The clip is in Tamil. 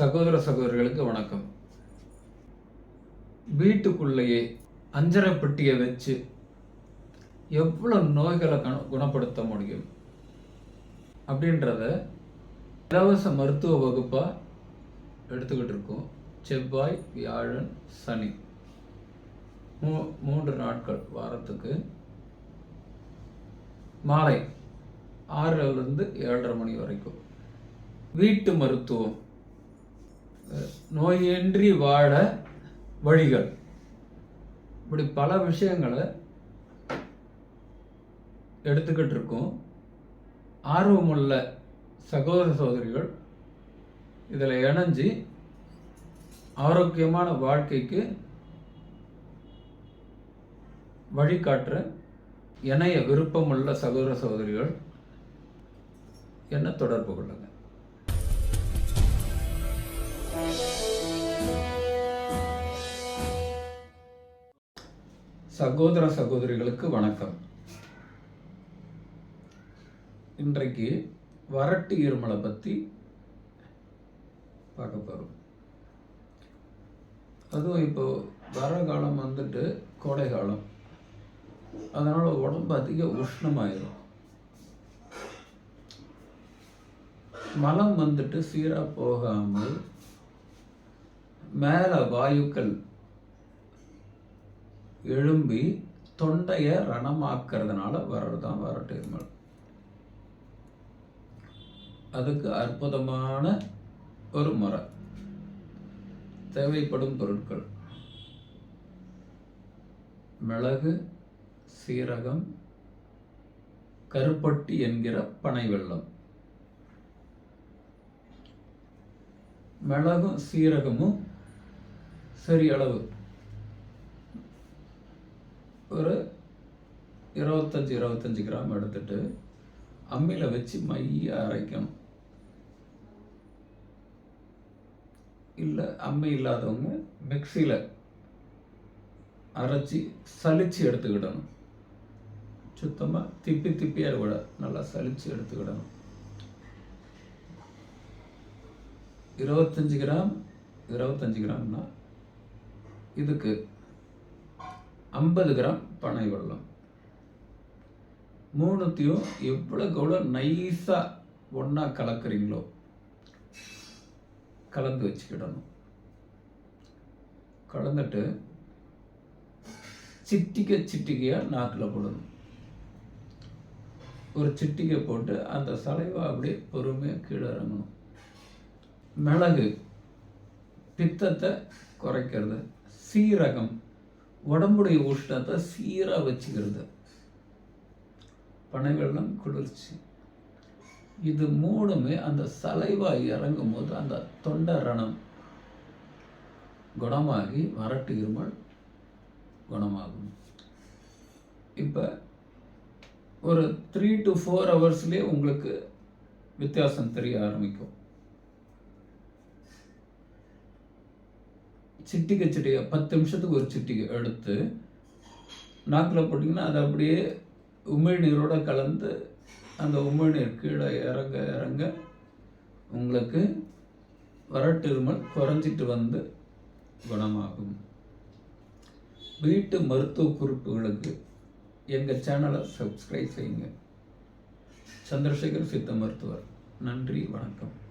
சகோதர சகோதரிகளுக்கு வணக்கம். வீட்டுக்குள்ளேயே அஞ்சரை பெட்டியை வச்சு எவ்வளோ நோய்களை கண- குணப்படுத்த முடியும்? அப்படின்றத இலவச மருத்துவ வகுப்பாக எடுத்துக்கிட்டு இருக்கோம். செவ்வாய் வியாழன் சனி. மூ மூன்று நாட்கள் வாரத்துக்கு. மாலை ஆறிலிருந்து ஏழரை மணி வரைக்கும். வீட்டு மருத்துவம். நோயின்றி வாழ வழிகள். இப்படி பல விஷயங்களை எடுத்துக்கிட்டு இருக்கோம் ஆர்வமுள்ள சகோதர சகோதரிகள் இதில் இணைஞ்சு ஆரோக்கியமான வாழ்க்கைக்கு வழிகாட்டுற இணைய விருப்பமுள்ள சகோதர சகோதரிகள் என்ன தொடர்பு கொள்ளுங்கள் சகோதர சகோதரிகளுக்கு வணக்கம். இன்றைக்கு வறட்டு இருமலை பற்றி பார்க்க போகிறோம் அதுவும் இப்போ வர காலம் வந்துட்டு கோடை காலம். அதனால் உடம்பு அதிக உஷ்ணமாயிரும். மலம் வந்துட்டு சீராக போகாமல் மேலே வாயுக்கள் எழும்பி தொண்டையை ரணமாக்குறதுனால வர்றதுதான் வரட்டு இருமல் அதுக்கு அற்புதமான ஒரு முறை. தேவைப்படும் பொருட்கள். மிளகு சீரகம் கருப்பட்டி என்கிற பனை வெள்ளம் மிளகும் சீரகமும் சரி அளவு ஒரு இருபத்தஞ்சி இருபத்தஞ்சி கிராம் எடுத்துட்டு அம்மியில் வச்சு மைய அரைக்கணும். இல்லை அம்மி இல்லாதவங்க மிக்சியில் அரைச்சி சலிச்சு எடுத்துக்கிடணும். சுத்தமாக திப்பி திப்பியாக விட நல்லா சலிச்சு எடுத்துக்கிடணும். இருபத்தஞ்சி கிராம் இருபத்தஞ்சி கிராம்னா இதுக்கு ஐம்பது கிராம் பனை வெள்ளம். மூணுத்தையும் எவ்வளோக்கு எவ்வளோ நைஸாக ஒன்றா கலக்குறீங்களோ கலந்து வச்சுக்கிடணும். கலந்துட்டு சிட்டிக்கை சிட்டிக்கையாக நாக்கில் போடணும். ஒரு சிட்டிக்கை போட்டு அந்த சலைவை அப்படியே பொறுமையாக கீழே இறங்கணும். மிளகு பித்தத்தை குறைக்கிறது. சீரகம் உடம்புடைய உஷ்ணத்தை சீராக வச்சுக்கிறது. பனைவெள்ளம் குளிர்ச்சி. இது மூணுமே அந்த சலைவா இறங்கும் போது அந்த தொண்டை ரணம் குணமாகி வறட்டு இருமல் குணமாகும். இப்போ ஒரு த்ரீ டு ஃபோர் ஹவர்ஸ்லேயே உங்களுக்கு வித்தியாசம் தெரிய ஆரம்பிக்கும். சிட்டிக்கை சிட்டிக்க பத்து நிமிஷத்துக்கு ஒரு சிட்டிக்கை எடுத்து நாக்கில் போட்டிங்கன்னா அது அப்படியே உமிழ்நீரோட கலந்து அந்த உமிழ்நீர் கீழே இறங்க இறங்க உங்களுக்கு வறட்டு இருமல் குறைஞ்சிட்டு வந்து குணமாகும். வீட்டு மருத்துவ குறிப்புகளுக்கு எங்கள் சேனலை சப்ஸ்கிரைப் செய்யுங்க. சந்திரசேகர் சித்த மருத்துவர். நன்றி வணக்கம்.